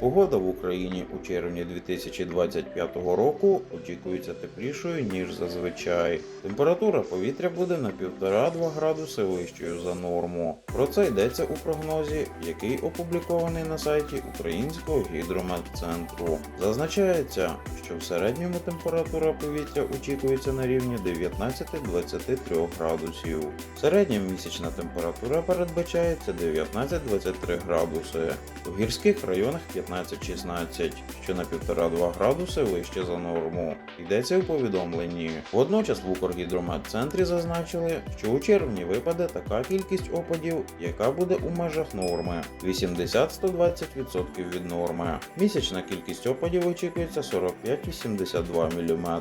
Погода в Україні у червні 2025 року очікується теплішою, ніж зазвичай. Температура повітря буде на 1,5-2 градуси вищою за норму. Про це йдеться у прогнозі, який опублікований на сайті Українського гідрометцентру. Зазначається, що в середньому температура повітря очікується на рівні 19-23 градусів. Середня місячна температура передбачається 19-23 градуси. У гірських районах 15-16, що на 1,5-2 градуси вище за норму. Йдеться у повідомленні. Водночас в Укргідрометцентрі зазначили, що у червні випаде така кількість опадів, яка буде у межах норми 80-120% від норми. Місячна кількість опадів очікується 45-72 мм.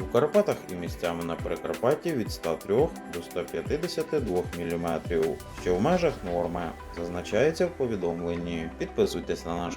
У Карпатах і місцями на Прикарпатті від 103 до 152 мм, що в межах норми, зазначається в повідомленні. Підписуйтесь на наш